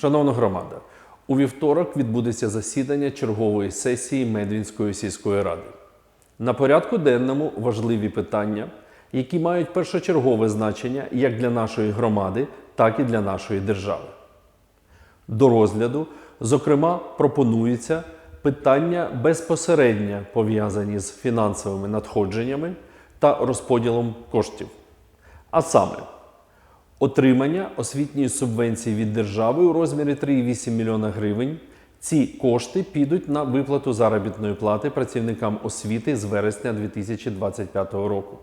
Шановна громада, у вівторок відбудеться засідання чергової сесії Медвінської сільської ради. На порядку денному важливі питання, які мають першочергове значення як для нашої громади, так і для нашої держави. До розгляду, зокрема, пропонується питання безпосередньо пов'язані з фінансовими надходженнями та розподілом коштів. А саме, отримання освітньої субвенції від держави у розмірі 3,8 млн гривень. Ці кошти підуть на виплату заробітної плати працівникам освіти з вересня 2025 року.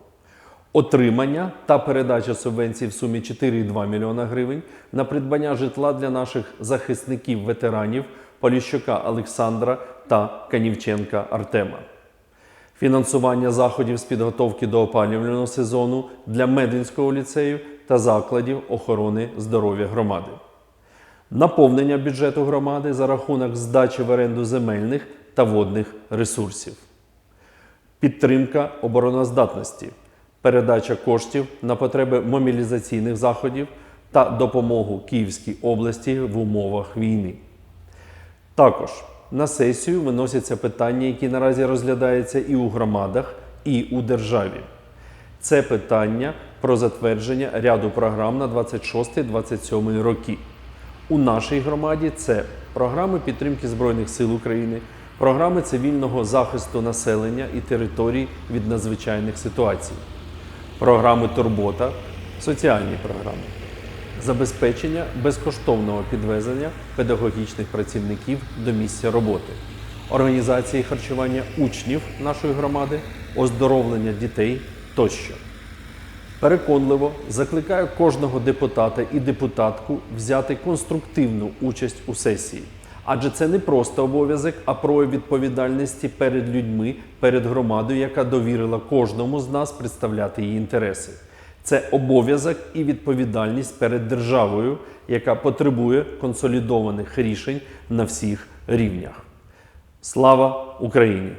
Отримання та передача субвенцій в сумі 4,2 млн гривень на придбання житла для наших захисників ветеранів Поліщука Олександра та Канівченка Артема фінансування заходів з підготовки до опалювального сезону для Мединського ліцею та закладів охорони здоров'я громади, наповнення бюджету громади за рахунок здачі в оренду земельних та водних ресурсів, підтримка обороноздатності, передача коштів на потреби мобілізаційних заходів та допомогу Київській області в умовах війни. Також на сесію виносяться питання, які наразі розглядаються і у громадах, і у державі. Це питання про затвердження ряду програм на 26-27 роки. У нашій громаді це програми підтримки Збройних сил України, програми цивільного захисту населення і територій від надзвичайних ситуацій, програми Турбота, соціальні програми. Забезпечення безкоштовного підвезення педагогічних працівників до місця роботи, організації харчування учнів нашої громади, оздоровлення дітей тощо. Переконливо закликаю кожного депутата і депутатку взяти конструктивну участь у сесії. Адже це не просто обов'язок, а прояв відповідальності перед людьми, перед громадою, яка довірила кожному з нас представляти її інтереси. Це обов'язок і відповідальність перед державою, яка потребує консолідованих рішень на всіх рівнях. Слава Україні!